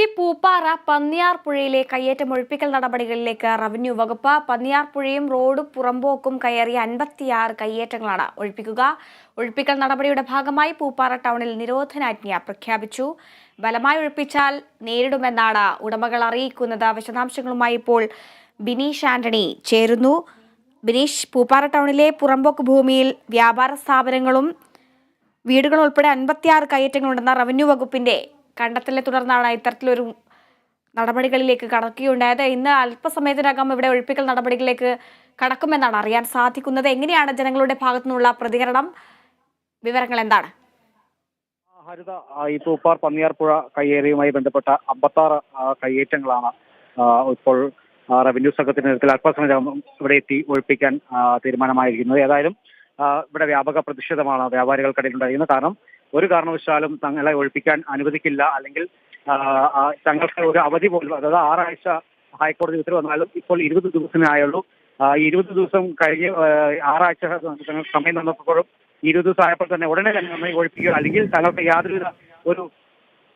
ഇടുക്കി പൂപ്പാറ പന്നിയാർ പുഴയിലെ കയ്യേറ്റം ഒഴിപ്പിക്കൽ നടപടികളിലേക്ക് റവന്യൂ വകുപ്പ്. പന്നിയാർ പുഴയും റോഡ് പുറമ്പോക്കും കയറിയ അൻപത്തിയാറ് കയ്യേറ്റങ്ങളാണ് ഒഴിപ്പിക്കുക. ഒഴിപ്പിക്കൽ നടപടിയുടെ ഭാഗമായി പൂപ്പാറ ടൗണിൽ നിരോധനാജ്ഞ പ്രഖ്യാപിച്ചു. ബലമായി ഒഴിപ്പിച്ചാൽ നേരിടുമെന്നാണ് ഉടമകൾ അറിയിക്കുന്നത്. വിശദാംശങ്ങളുമായി ഇപ്പോൾ ബിനീഷ് ആന്റണി ചേരുന്നു. ബിനീഷ് പൂപ്പാറ ടൗണിലെ പുറമ്പോക്ക് ഭൂമിയിൽ വ്യാപാര സ്ഥാപനങ്ങളും വീടുകൾ ഉൾപ്പെടെ അൻപത്തിയാറ് കയ്യേറ്റങ്ങളുണ്ടെന്ന റവന്യൂ വകുപ്പിന്റെ കണ്ടെത്തലിനെ തുടർന്നാണ് ഇത്തരത്തിലൊരു നടപടികളിലേക്ക് കടക്കുകയുണ്ടായത്. ഇന്ന് അല്പസമയത്തിനകം ഇവിടെ ഒഴിപ്പിക്കൽ നടപടികളിലേക്ക് കടക്കുമെന്നാണ് അറിയാൻ സാധിക്കുന്നത്. എങ്ങനെയാണ് ജനങ്ങളുടെ ഭാഗത്തു നിന്നുള്ള പ്രതികരണം? വിവരങ്ങൾ എന്താണ്? ഹരിത ഈ തൂപ്പാർ പന്നിയാർപ്പുഴ കയ്യേറിയുമായി ബന്ധപ്പെട്ട അമ്പത്താറ് കയ്യേറ്റങ്ങളാണ് ഇപ്പോൾ റവന്യൂ സംഘത്തിന്റെ നേതൃത്വത്തിൽ അല്പസമയം ഇവിടെ എത്തി ഒഴിപ്പിക്കാൻ തീരുമാനമായിരിക്കുന്നത്. ഏതായാലും ഇവിടെ വ്യാപക പ്രതിഷേധമാണ് വ്യാപാരികൾക്കിടയിൽ ഉണ്ടായിരുന്നത് കാരണം ഒരു കാരണവശാലും തങ്ങളെ ഒഴിപ്പിക്കാൻ അനുവദിക്കില്ല. അല്ലെങ്കിൽ തങ്ങൾക്ക് ഒരു അവധി പോലും അതായത് ആറാഴ്ച ഹൈക്കോടതി ഉത്തരവ് വന്നാലും ഇപ്പോൾ ഇരുപത് ദിവസത്തിനായുള്ളൂ ആ, ഈ ഇരുപത് ദിവസം കഴിഞ്ഞ് ആറാഴ്ച സമയം തന്നപ്പോഴും ഇരുപത് ദിവസം ആയപ്പോൾ തന്നെ ഉടനെ തന്നെ നമ്മെ ഒഴിപ്പിക്കുക അല്ലെങ്കിൽ തങ്ങൾക്ക് യാതൊരുവിധ ഒരു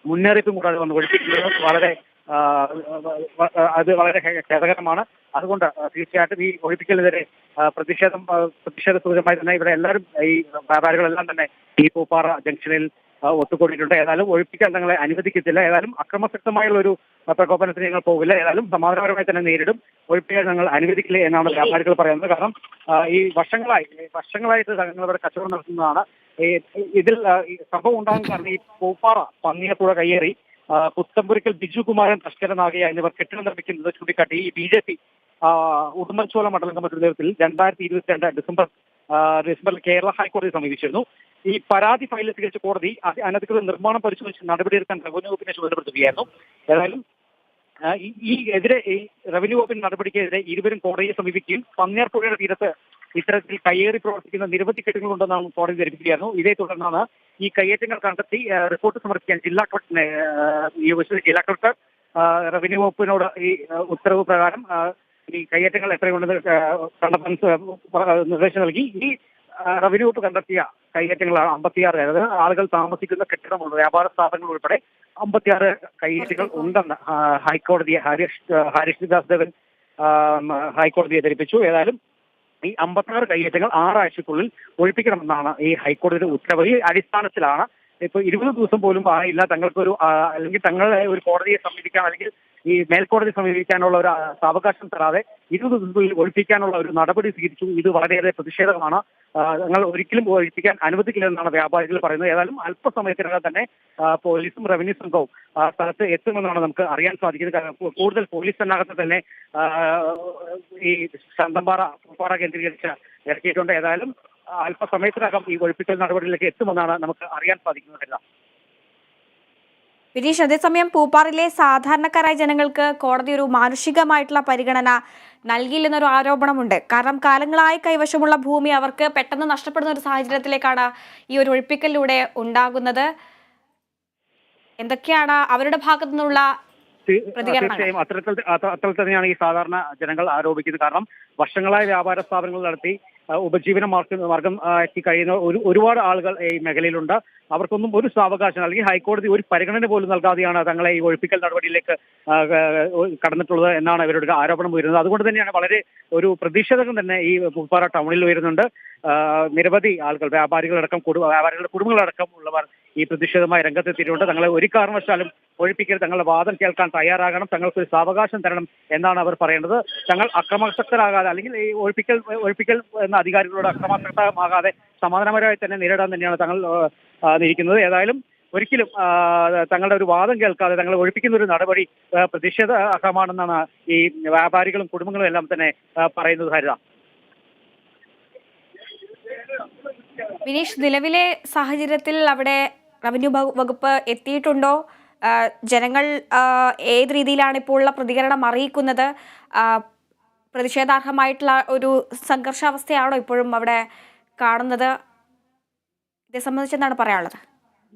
മുന്നറിയിപ്പും കൂടാതെ വന്ന് ഒഴിപ്പിക്കുന്നത് വളരെ അത് വളരെ ഖേദകരമാണ്. അതുകൊണ്ട് തീർച്ചയായിട്ടും ഈ ഒഴിപ്പിക്കലിനെതിരെ പ്രതിഷേധം പ്രതിഷേധ സൂചകമായി തന്നെ ഇവിടെ എല്ലാവരും ഈ വ്യാപാരികളെല്ലാം തന്നെ ഈ പൂപ്പാറ ജംഗ്ഷനിൽ ഒത്തുകൂടിയിട്ടുണ്ട്. ഏതായാലും ഒഴിപ്പിക്കാൻ തങ്ങളെ അനുവദിക്കത്തില്ല. ഏതായാലും അക്രമസക്തമായുള്ള ഒരു പ്രകോപനത്തിന് ഞങ്ങൾ പോകില്ല. ഏതായാലും സമാധാനപരമായി തന്നെ നേരിടും. ഒഴിപ്പിക്കാൻ ഞങ്ങൾ അനുവദിക്കില്ല എന്നാണ് വ്യാപാരികൾ പറയുന്നത്. കാരണം ഈ വർഷങ്ങളായി വർഷങ്ങളായിട്ട് തങ്ങൾ ഇവിടെ കച്ചവടം നടത്തുന്നതാണ്. ഇതിൽ സംഭവം ഉണ്ടാകാൻ കാരണം ഈ പൂപ്പാറ പന്നിയെ കൂടെ കയ്യേറി പുത്തമ്പുരിക്കൽ ബിജു കുമാരൻ തസ്കര നാഗയ എന്നിവർ കെട്ടിടം നിർമ്മിക്കുന്നത് ചൂണ്ടിക്കാട്ടി ഈ ബി ജെ പി ഉടുമ്പൻചോല മണ്ഡലം കമ്മിറ്റി നേതൃത്വത്തിൽ രണ്ടായിരത്തി ഇരുപത്തിരണ്ട് ഡിസംബർ ഡിസംബറിൽ കേരള ഹൈക്കോടതി സമീപിച്ചിരുന്നു. ഈ പരാതി ഫയൽ സ്വീകരിച്ച കോടതി അനധികൃത നിർമ്മാണം പരിശോധിച്ച് നടപടിയെടുക്കാൻ റവന്യൂ വകുപ്പിനെ ചുമതലപ്പെടുത്തുകയായിരുന്നു. ഏതായാലും ഈ എതിരെ ഈ റവന്യൂ വകുപ്പിന്റെ നടപടിക്കെതിരെ ഇരുവരും കോടതിയെ സമീപിക്കുകയും പന്നിയാർപ്പുഴയുടെ തീരത്ത് ഇത്തരത്തിൽ കയ്യേറി പ്രവർത്തിക്കുന്ന നിരവധി കെട്ടുകളുണ്ടെന്നാണ് കോടതി ധരിപ്പിക്കുകയായിരുന്നു. ഇതേ തുടർന്നാണ് ഈ കയ്യേറ്റങ്ങൾ കണ്ടെത്തി റിപ്പോർട്ട് സമർപ്പിക്കാൻ ജില്ലാ നിയോഗിച്ചത് ജില്ലാ കളക്ടർ റവന്യൂ വകുപ്പിനോട് ഈ ഉത്തരവ് പ്രകാരം ഈ കയ്യേറ്റങ്ങൾ എത്രയുണ്ടെന്ന് കണ്ടെത്താൻ നിർദ്ദേശം നൽകി. ഈ റവന്യൂ വകുപ്പ് കണ്ടെത്തിയ കയ്യേറ്റങ്ങളാണ് അമ്പത്തിയാറ്. അതായത് ആളുകൾ താമസിക്കുന്ന കെട്ടിടമുള്ള വ്യാപാര സ്ഥാപനങ്ങൾ ഉൾപ്പെടെ അമ്പത്തിയാറ് കയ്യേറ്റങ്ങൾ ഉണ്ടെന്ന് ഹൈക്കോടതിയെ ഹരീഷ് ഹരീഷ് ദാസ് ദേവൻ ഹൈക്കോടതിയെ ധരിപ്പിച്ചു. ഏതായാലും ഈ അമ്പത്താറ് കയ്യേറ്റങ്ങൾ ആറാഴ്ചക്കുള്ളിൽ ഒഴിപ്പിക്കണമെന്നാണ് ഈ ഹൈക്കോടതിയുടെ ഉത്തരവ്. ഈ അടിസ്ഥാനത്തിലാണ് ഇപ്പൊ ഇരുപത് ദിവസം പോലും ആയില്ല. തങ്ങൾക്കൊരു അല്ലെങ്കിൽ തങ്ങളെ ഒരു കോടതിയെ സമീപിക്കാൻ അല്ലെങ്കിൽ ഈ മേൽക്കോടതി സമീപിക്കാനുള്ള ഒരു സാവകാശം തരാതെ ഇരുപത് ദിവസത്തിൽ ഒഴിപ്പിക്കാനുള്ള ഒരു നടപടി സ്വീകരിച്ചു. ഇത് വളരെയേറെ പ്രതിഷേധമാണ്. ഞങ്ങൾ ഒരിക്കലും ഒഴിപ്പിക്കാൻ അനുവദിക്കില്ലെന്നാണ് വ്യാപാരികൾ പറയുന്നത്. ഏതായാലും അല്പസമയത്തിനകം തന്നെ പോലീസും റവന്യൂ സംഘവും സ്ഥലത്ത് എത്തുമെന്നാണ് നമുക്ക് അറിയാൻ സാധിക്കുന്നത്. കൂടുതൽ പോലീസ് സന്നാഹത്തെ തന്നെ ഈ ശാന്തമ്പാറ പാറ കേന്ദ്രീകരിച്ച് ഇറക്കിയിട്ടുണ്ട്. ഏതായാലും അല്പസമയത്തിനകം ഈ ഒഴിപ്പിക്കൽ നടപടിയിലേക്ക് എത്തുമെന്നാണ് നമുക്ക് അറിയാൻ സാധിക്കുന്നത് ബിനീഷ് അതേസമയം പൂപ്പാറിലെ സാധാരണക്കാരായ ജനങ്ങൾക്ക് കോടതി ഒരു മാനുഷികമായിട്ടുള്ള പരിഗണന നൽകിയില്ലെന്നൊരു ആരോപണമുണ്ട്. കാരണം കാലങ്ങളായി കൈവശമുള്ള ഭൂമി അവർക്ക് പെട്ടെന്ന് നഷ്ടപ്പെടുന്ന ഒരു സാഹചര്യത്തിലേക്കാണ് ഈ ഒരു ഒഴിപ്പിക്കലിലൂടെ ഉണ്ടാകുന്നത്. എന്തൊക്കെയാണ് അവരുടെ ഭാഗത്തു നിന്നുള്ള. തീർച്ചയായും അത്തരത്തിൽ അത്തരത്തിൽ തന്നെയാണ് ഈ സാധാരണ ജനങ്ങൾ ആരോപിക്കുന്നത്. കാരണം വർഷങ്ങളായി വ്യാപാര സ്ഥാപനങ്ങൾ നടത്തി ഉപജീവന മാർഗം മാർഗം എത്തി കഴിയുന്ന ഒരു ഒരുപാട് ആളുകൾ ഈ മേഖലയിലുണ്ട്. അവർക്കൊന്നും ഒരു സാവകാശം അല്ലെങ്കിൽ ഹൈക്കോടതി ഒരു പരിഗണന പോലും നൽകാതെയാണ് തങ്ങളെ ഈ ഒഴിപ്പിക്കൽ നടപടിയിലേക്ക് കടന്നിട്ടുള്ളത് എന്നാണ് ഇവരുടെ ആരോപണം ഉയരുന്നത്. അതുകൊണ്ട് തന്നെയാണ് വളരെ ഒരു പ്രതിഷേധം തന്നെ ഈ പൂപ്പാറ ടൗണിൽ വരുന്നുണ്ട് നിരവധി ആളുകൾ വ്യാപാരികളടക്കം കുടുംബ വ്യാപാരികളുടെ കുടുംബങ്ങളടക്കം ഉള്ളവർ ഈ പ്രതിഷേധമായി രംഗത്തെത്തിയിട്ടുണ്ട്. തങ്ങളെ ഒരു കാരണവശാലും ഒഴിപ്പിക്കരുത്. തങ്ങളുടെ വാദം കേൾക്കാൻ തയ്യാറാകണം. തങ്ങൾക്ക് ഒരു സാവകാശം തരണം എന്നാണ് അവർ പറയുന്നത്. തങ്ങൾ അക്രമാസക്തരാകാതെ അല്ലെങ്കിൽ ഈ ഒഴിപ്പിക്കൽ ഒഴിപ്പിക്കൽ എന്ന അധികാരികളോട് അക്രമാസക്തമാകാതെ സമാധാനപരമായി തന്നെ നേരിടാൻ തന്നെയാണ് തങ്ങൾ നിരിക്കുന്നത്. ഏതായാലും ഒരിക്കലും തങ്ങളുടെ ഒരു വാദം കേൾക്കാതെ തങ്ങളെ ഒഴിപ്പിക്കുന്ന ഒരു നടപടി പ്രതിഷേധ അക്രമാണെന്നാണ് ഈ വ്യാപാരികളും കുടുംബങ്ങളും എല്ലാം തന്നെ പറയുന്നത് ഹരിത. വിനീഷ് നിലവിലെ സാഹചര്യത്തിൽ അവിടെ റവന്യൂ വകു- വകുപ്പ് എത്തിയിട്ടുണ്ടോ? ജനങ്ങൾ ഏത് രീതിയിലാണ് ഇപ്പോൾ ഉള്ള പ്രതികരണം അറിയിക്കുന്നത്? പ്രതിഷേധാർഹമായിട്ടുള്ള ഒരു സംഘർഷാവസ്ഥയാണോ ഇപ്പോഴും അവിടെ കാണുന്നത്? ഇതേ സംബന്ധിച്ച് എന്താണ് പറയാനുള്ളത്?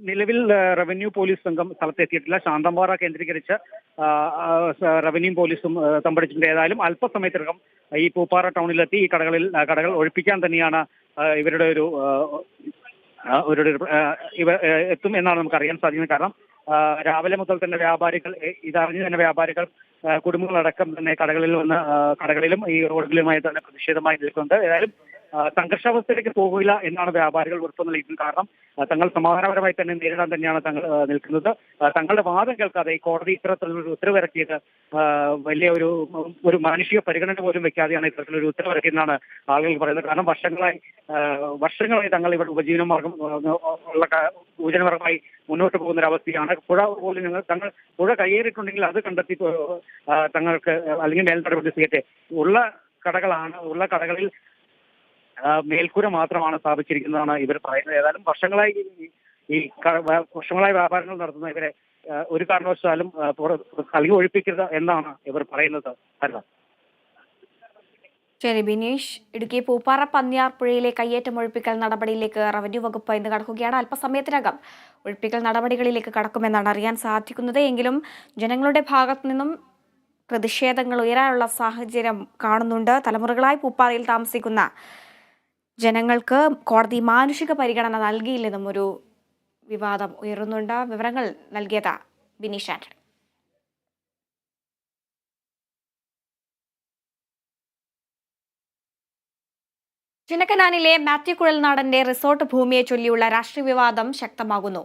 നിലവിൽ റവന്യൂ പോലീസ് സംഘം സ്ഥലത്തെത്തിയിട്ടില്ല. ശാന്തമ്പാറ കേന്ദ്രീകരിച്ച് റവന്യൂ പോലീസും തമ്പടിച്ചിട്ടുണ്ട്. ഏതായാലും അല്പസമയത്തിനകം ഈ പൂപ്പാറ ടൗണിലെത്തി ഈ കടകളിൽ കടകൾ ഒഴിപ്പിക്കാൻ തന്നെയാണ് ഇവരുടെ ഒരു ഒരു ഇവ എത്തും എന്നാണ് നമുക്ക് അറിയാൻ സാധിക്കുന്നത്. കാരണം രാവിലെ മുതൽ തന്നെ വ്യാപാരികൾ ഇതറിഞ്ഞു തന്നെ വ്യാപാരികൾ കുടുംബങ്ങളടക്കം തന്നെ കടകളിൽ വന്ന് കടകളിലും ഈ റോഡുകളിലുമായി തന്നെ പ്രതിഷേധമായി നിൽക്കുന്നുണ്ട്. ഏതായാലും സംഘർഷാവസ്ഥയിലേക്ക് പോകില്ല എന്നാണ് വ്യാപാരികൾ ഉറപ്പ് നൽകിയിട്ടും കാരണം തങ്ങൾ സമാധാനപരമായി തന്നെ നേരിടാൻ തന്നെയാണ് തങ്ങൾ നിൽക്കുന്നത്. തങ്ങളുടെ വാദം കേൾക്കാതെ ഈ കോടതി ഇത്തരത്തിലൊരു ഉത്തരവിറക്കിയത് വലിയ ഒരു ഒരു മാനുഷിക പരിഗണന പോലും വെക്കാതെയാണ് ഇത്തരത്തിലൊരു ഉത്തരവിറക്കിയെന്നാണ് ആളുകൾ പറയുന്നത്. കാരണം വർഷങ്ങളായി വർഷങ്ങളായി തങ്ങൾ ഇവിടെ ഉപജീവനമാർഗം മാർഗം ഉള്ള ഉപജീവനമാർഗമായി മുന്നോട്ട് പോകുന്ന ഒരു അവസ്ഥയാണ് പുഴ പോലും ഞങ്ങൾ തങ്ങൾ പുഴ കയ്യേറിയിട്ടുണ്ടെങ്കിൽ അത് കണ്ടെത്തി തങ്ങൾക്ക് അല്ലെങ്കിൽ മേൽ നടപടി സ്വീകരിച്ചേ ഉള്ള കടകളാണ് ഉള്ള കടകളിൽ മേൽക്കൂര മാത്രമാണ് സ്ഥാപിച്ചിരിക്കുന്നതാണ് ഇവർ പറയുന്നത്. ഏതായാലും വർഷങ്ങളായി ഈ- വർഷങ്ങളായി വ്യാപാരങ്ങൾ നടത്തുന്ന ഇവരെ ഒരു കാരണവശാലും കളി ഒഴിപ്പിക്കരുത് എന്നാണ് ഇവർ പറയുന്നത്. അല്ല ശരി ബിനീഷ്. ഇടുക്കി പൂപ്പാറ പന്നിയാർപ്പുഴയിലെ കയ്യേറ്റം ഒഴിപ്പിക്കൽ നടപടിയിലേക്ക് റവന്യൂ വകുപ്പ് ഇന്ന് കടക്കുകയാണ്. അല്പസമയത്തിനകം ഒഴിപ്പിക്കൽ നടപടികളിലേക്ക് കടക്കുമെന്നാണ് അറിയാൻ സാധിക്കുന്നത്. എങ്കിലും ജനങ്ങളുടെ ഭാഗത്തു നിന്നും പ്രതിഷേധങ്ങൾ ഉയരാനുള്ള സാഹചര്യം കാണുന്നുണ്ട്. തലമുറകളായി പൂപ്പാറയിൽ താമസിക്കുന്ന ജനങ്ങൾക്ക് കോടതി മാനുഷിക പരിഗണന നൽകിയില്ലെന്നും ഒരു വിവാദം ഉയരുന്നുണ്ട് വിവരങ്ങൾ നൽകിയത് ബിനീഷ് ആന്റണി. ചിന്നക്കനാനിലെ മാത്യു കുഴൽനാടന്റെ റിസോർട്ട് ഭൂമിയെ ചൊല്ലിയുള്ള രാഷ്ട്രീയ വിവാദം ശക്തമാകുന്നു.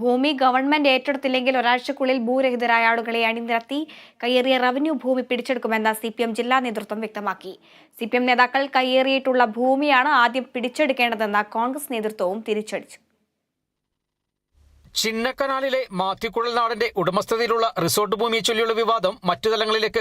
ഭൂമി ഗവൺമെന്റ് ഏറ്റെടുത്തില്ലെങ്കിൽ ഒരാഴ്ചക്കുള്ളിൽ ഭൂരഹിതരായ ആളുകളെ അണിനിരത്തി കയ്യേറിയ റവന്യൂ ഭൂമി പിടിച്ചെടുക്കുമെന്ന് സി പി എം ജില്ലാ നേതൃത്വം വ്യക്തമാക്കി. സി പി എം നേതാക്കൾ കയ്യേറിയിട്ടുള്ള ഭൂമിയാണ് ആദ്യം പിടിച്ചെടുക്കേണ്ടതെന്ന് കോൺഗ്രസ് നേതൃത്വവും തിരിച്ചടിച്ചു. ചിന്നക്കനാലിലെ മാത്യുക്കുഴൽനാടിന്റെ ഉടമസ്ഥതയിലുള്ള റിസോർട്ട് ഭൂമിയെ ചൊല്ലിയുള്ള വിവാദം മറ്റു തലങ്ങളിലേക്ക്